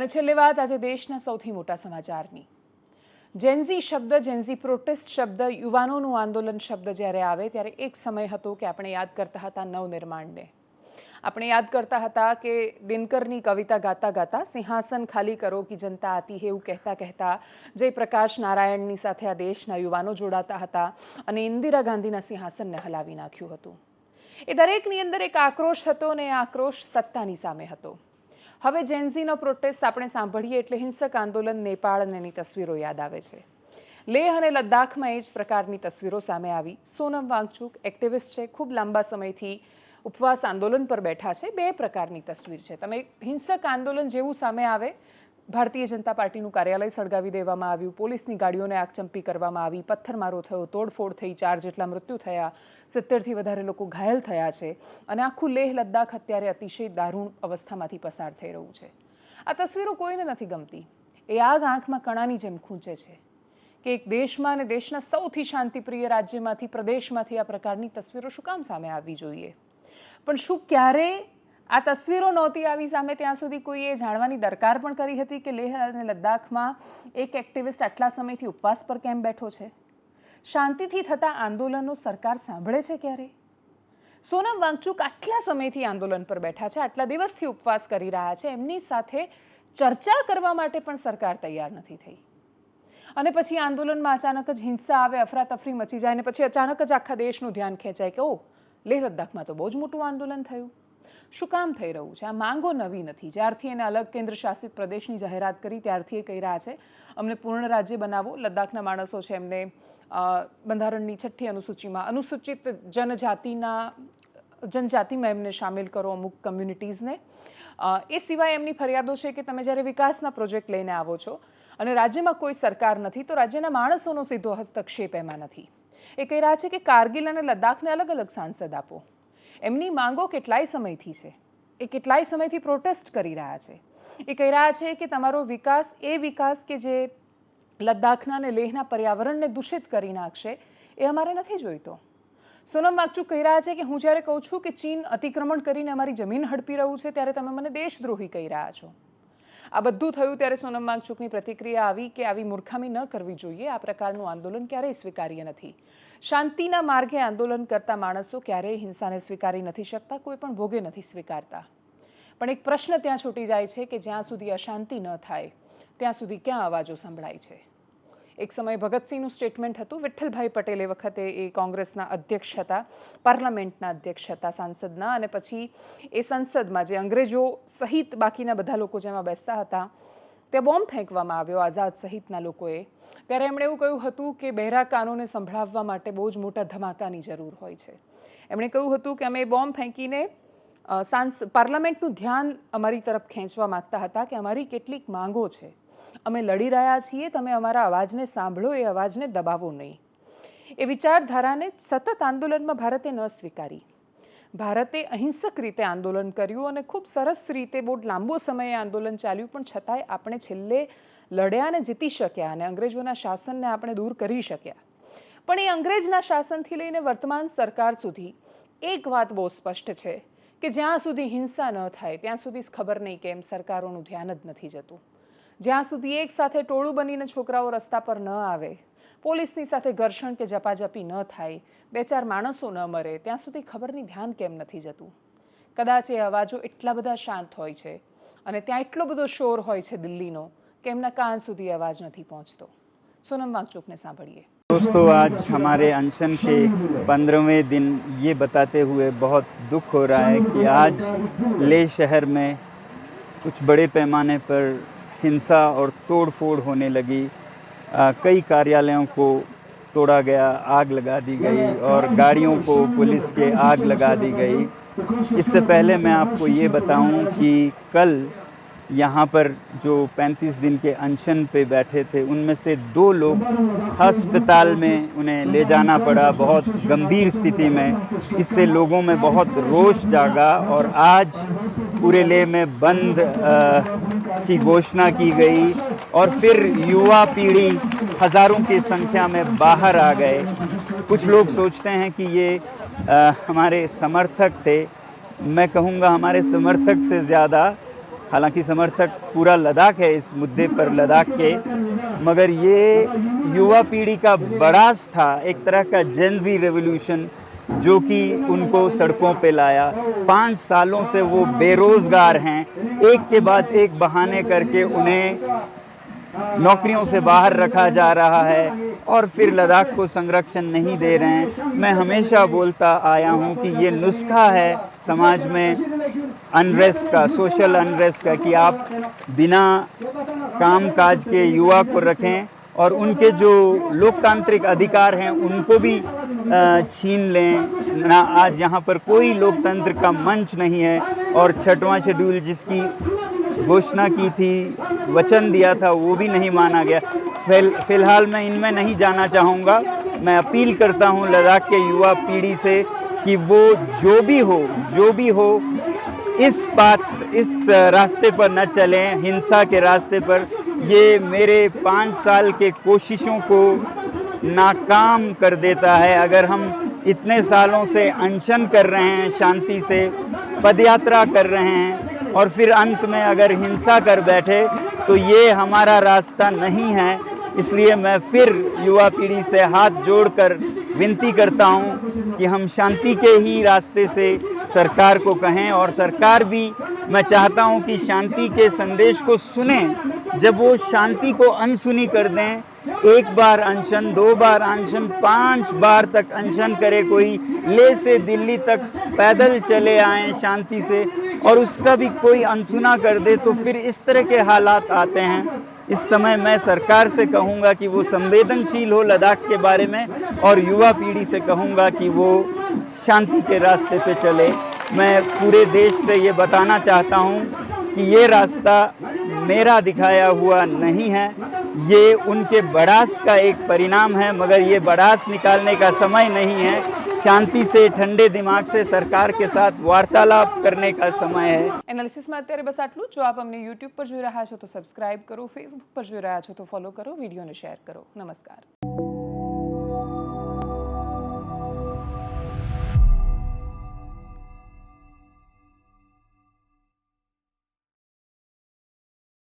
અને છેલ્લે વાત આજે દેશના સૌથી મોટા સમાચારની. જેન્ઝી શબ્દ જેન્ઝી પ્રોટેસ્ટ શબ્દ, યુવાનોનું આંદોલન શબ્દ જ્યારે આવે ત્યારે એક સમય હતો કે આપણે યાદ કરતા હતા નવનિર્માણને. આપણે યાદ કરતા હતા કે દિનકરની કવિતા ગાતા ગાતા સિંહાસન ખાલી કરો કે જનતા આતી હે એવું કહેતા કહેતા જયપ્રકાશ નારાયણની સાથે આ દેશના યુવાનો જોડાતા હતા અને ઇન્દિરા ગાંધીના સિંહાસનને હલાવી નાખ્યું હતું. એ દરેકની અંદર એક આક્રોશ હતો અને એ આક્રોશ સત્તાની સામે હતો. હવે જેન્ઝીનો પ્રોટેસ્ટ આપણે સાંભળીએ એટલે હિંસક આંદોલન નેપાળ અને એની તસવીરો યાદ આવે છે. લેહ અને લદ્દાખમાં એ જ પ્રકારની તસવીરો સામે આવી. સોનમ વાંગચુક એક્ટિવિસ્ટ છે, ખૂબ લાંબા સમયથી ઉપવાસ આંદોલન પર બેઠા છે. બે પ્રકારની તસવીર છે. તમે હિંસક આંદોલન જેવું સામે આવે ભારતીય જનતા પાર્ટીનું કાર્યાલય સળગાવી દેવામાં આવ્યું. પોલીસની ગાડીઓને આગચંપી કરવામાં આવી. પથ્થરમારો થયો. તોડફોડ થઈ ચાર જેટલા મૃત્યુ થયા. સિત્તેરથી વધારે લોકો ઘાયલ થયા છે અને આખું લેહ લદ્દાખ અત્યારે અતિશય દારૂણ અવસ્થામાંથી પસાર થઈ રહ્યું છે. આ તસવીરો કોઈને નથી ગમતી. એ આગ આંખમાં કણાની જેમ ખૂંચે છે. કે એક દેશમાં અને દેશના સૌથી શાંતિપ્રિય રાજ્યમાંથી, પ્રદેશમાંથી આ પ્રકારની તસવીરો શું કામ સામે આવવી જોઈએ? પણ શું ક્યારે આ તસવીરો નહોતી આવી સામે ત્યાં સુધી કોઈએ જાણવાની દરકાર પણ કરી હતી કે લેહ અને લદ્દાખમાં એક એક્ટિવિસ્ટ આટલા સમયથી ઉપવાસ પર કેમ બેઠો છે? શાંતિથી થતા આંદોલનો સરકાર સાંભળે છે ક્યારે? સોનમ વાંગચુક આટલા સમયથી આંદોલન પર બેઠા છે, આટલા દિવસથી ઉપવાસ કરી રહ્યા છે, એમની સાથે ચર્ચા કરવા માટે પણ સરકાર તૈયાર નથી થઈ. અને પછી આંદોલનમાં અચાનક જ હિંસા આવે, અફરાતફરી મચી જાય, અને પછી અચાનક જ આખા દેશનું ધ્યાન ખેંચાય કે ઓ લેહ લદ્દાખમાં તો બહુ જ મોટું આંદોલન થયું. શું કામ થઈ રહ્યું છે? આ માંગો નવી નથી. જ્યારથી એને અલગ કેન્દ્ર શાસિત પ્રદેશની જાહેરાત કરી, ત્યારથી એ કહી રહ્યા છે, અમને પૂર્ણ રાજ્ય બનાવો. લદ્દાખના માણસો છે એમને બંધારણની છઠ્ઠી અનુસૂચિમાં અનુસૂચિત જનજાતિના, જનજાતિમાં એમને સામેલ કરો અમુક કમ્યુનિટીઝને એ સિવાય એમની ફરિયાદો છે કે તમે જ્યારે વિકાસના પ્રોજેક્ટ લઈને આવો છો અને રાજ્યમાં કોઈ સરકાર નથી, તો રાજ્યના માણસોનો સીધો હસ્તક્ષેપ એમાં નથી. એ કહી રહ્યા છે કે કારગિલ અને લદ્દાખને અલગ અલગ સાંસદ આપો. એમની માંગો કેટલાય સમયથી છે. એ કેટલાય સમયથી પ્રોટેસ્ટ કરી રહ્યા છે. એ કહી રહ્યા છે કે તમારો વિકાસ એ વિકાસ કે જે લદ્દાખના અને લેહના પર્યાવરણને દૂષિત કરી નાખશે, એ અમારે નથી જોઈતો. સોનમ વાગચુક કહી રહ્યા છે કે હું જ્યારે કહું છું કે ચીન અતિક્રમણ કરીને અમારી જમીન હડપી રહ્યું છે, ત્યારે તમે મને દેશદ્રોહી કહી રહ્યા છો. આ બધું થયું ત્યારે સોનમ વાંગચુકની પ્રતિક્રિયા આવી કે આવી મૂર્ખામી ન કરવી જોઈએ. આ પ્રકારનું આંદોલન ક્યારેય સ્વીકાર્ય નથી. શાંતિના માર્ગે આંદોલન કરતા માણસો ક્યારેય હિંસાને સ્વીકારી નથી શકતા, કોઈ પણ ભોગે નથી સ્વીકારતા. પણ એક પ્રશ્ન ત્યાં છૂટી જાય છે કે જ્યાં સુધી અશાંતિ ન થાય, ત્યાં સુધી ક્યાં અવાજો સંભળાય છે? એક સમયે ભગતસિંહનું સ્ટેટમેન્ટ હતું, વિઠ્ઠલભાઈ પટેલ એ વખતે એ કોંગ્રેસના અધ્યક્ષ હતા, પાર્લામેન્ટના અધ્યક્ષ હતા સાંસદના અને પછી એ સંસદમાં જે અંગ્રેજો સહિત બાકીના બધા લોકો જેમાં બેસતા હતા, ત્યાં બોમ્બ ફેંકવામાં આવ્યો આઝાદ સહિતના લોકોએ. ત્યારે એમણે એવું કહ્યું હતું કે બહેરા કાનોને સંભળાવવા માટે બહુ જ મોટા ધમાકાની જરૂર હોય છે. એમણે કહ્યું હતું કે અમે બોમ્બ ફેંકીને સાંસ, પાર્લામેન્ટનું ધ્યાન અમારી તરફ ખેંચવા માગતા હતા કે અમારી કેટલીક માંગો છે. અમે લડી રહ્યા છીએ, તમે અમારા અવાજને સાંભળો, એ અવાજને દબાવો નહીં. એ વિચારધારાને સતત આંદોલનમાં ભારતે ન સ્વીકારી. ભારતે અહિંસક રીતે આંદોલન કર્યું અને ખૂબ સરસ રીતે બહુ લાંબો સમયે આંદોલન ચાલ્યું, પણ છતાંય આપણે છેલ્લે લડ્યા અને જીતી શક્યા અને અંગ્રેજોના શાસનને આપણે દૂર કરી શક્યા. પણ એ અંગ્રેજના શાસનથી લઈને વર્તમાન સરકાર સુધી એક વાત બહુ સ્પષ્ટ છે કે જ્યાં સુધી હિંસા ન થાય, ત્યાં સુધી ખબર નહીં કે એમ સરકારોનું ધ્યાન જ નથી જતું. જ્યાં સુધી એક સાથે ટોળું બનીને છોકરાઓ રસ્તા પર ન આવે પોલીસની સાથે ઘર્ષણ કે ઝપાઝપી ન થાય બે ચાર માણસો ન મરે ત્યાં સુધી ખબરની ધ્યાન કેમ નથી જતું કદાચ એ અવાજો એટલા બધા શાંત હોય છે અને ત્યાં એટલો બધો શોર હોય છે દિલ્હીનો કે એમના કાન સુધી અવાજ નથી પહોંચતો સોનમ વાંગચુકને સાંભળીએ दोस्तों आज हमारे अनशन के पंद्रहवें दिन ये बताते हुए बहुत दुख हो रहा है कि आज लेह शहर में कुछ बड़े पैमाने पर हिंसा और तोड़फोड़ होने लगी। आ, कई कार्यालयों को तोड़ा गया आग लगा दी गई और गाड़ियों को पुलिस के आग लगा दी गई। इससे पहले मैं आपको ये बताऊँ कि कल यहाँ पर जो 35 दिन के अनशन पे बैठे थे उनमें से दो लोग अस्पताल में उन्हें ले जाना पड़ा बहुत गंभीर स्थिति में। इससे लोगों में बहुत रोष जागा और आज पूरे लेह में बंद आ, की घोषणा की गई और फिर युवा पीढ़ी हज़ारों की संख्या में बाहर आ गए। कुछ लोग सोचते हैं कि ये आ, हमारे समर्थक थे। मैं कहूँगा हमारे समर्थक से ज़्यादा हालाँकि समर्थक पूरा लद्दाख है इस मुद्दे पर लद्दाख के, मगर ये युवा पीढ़ी का बड़ास था, एक तरह का जेंजी रेवोल्यूशन जो कि उनको सड़कों पे लाया। पाँच सालों से वो बेरोजगार हैं, एक के बाद एक बहाने करके उन्हें नौकरियों से बाहर रखा जा रहा है और फिर लद्दाख को संरक्षण नहीं दे रहे हैं। मैं हमेशा बोलता आया हूँ कि ये नुस्खा है समाज में अनरेस्ट का सोशल अनरेस्ट का कि आप बिना काम काज के युवा को रखें और उनके जो लोकतांत्रिक अधिकार हैं, उनको भी छीन लें। ना, आज यहाँ पर कोई लोकतंत्र का मंच नहीं है और छठवां शेड्यूल जिसकी घोषणा की थी, वचन दिया था, वो भी नहीं माना गया। फिल, फ़िलहाल मैं इनमें नहीं जाना चाहूँगा। मैं अपील करता हूँ लद्दाख के युवा पीढ़ी से कि वो जो भी हो, जो भी हो इस बात, इस रास्ते पर न चलें, हिंसा के रास्ते पर। ये मेरे पाँच साल के कोशिशों को नाकाम कर देता है। अगर हम इतने सालों से अनशन कर रहे हैं, शांति से पदयात्रा कर रहे हैं, और फिर अंत में अगर हिंसा कर बैठे तो ये हमारा रास्ता नहीं है। इसलिए मैं फिर युवा पीढ़ी से हाथ जोड़कर विनती करता हूँ कि हम शांति के ही रास्ते से सरकार को कहें और सरकार भी, मैं चाहता हूँ कि शांति के संदेश को सुने। जब वो शांति को अनसुनी कर दें, एक बार अनशन, दो बार अनशन, पाँच बार तक अनशन करे कोई, ले से दिल्ली तक पैदल चले आए शांति से, और उसका भी कोई अनसुना कर दे तो फिर इस तरह के हालात आते हैं। इस समय मैं सरकार से कहूँगा कि वो संवेदनशील हो लद्दाख के बारे में और युवा पीढ़ी से कहूँगा कि वो शांति के रास्ते पे चले। मैं पूरे देश से ये बताना चाहता हूँ कि ये रास्ता मेरा दिखाया हुआ नहीं है ये उनके बड़ास का एक परिणाम है मगर ये बड़ास निकालने का समय नहीं है शांति से ठंडे दिमाग से सरकार के साथ वार्तालाप करने का समय है એનાલિસિસમાં અત્યારે બસ આટલું જો આપ અમને યુટ્યુબ પર જોઈ રહ્યા છો તો સબસ્ક્રાઇબ કરો ફેસબુક પર જોઈ રહ્યા છો તો ફોલો કરો વિડીયોને શેર કરો નમસ્કાર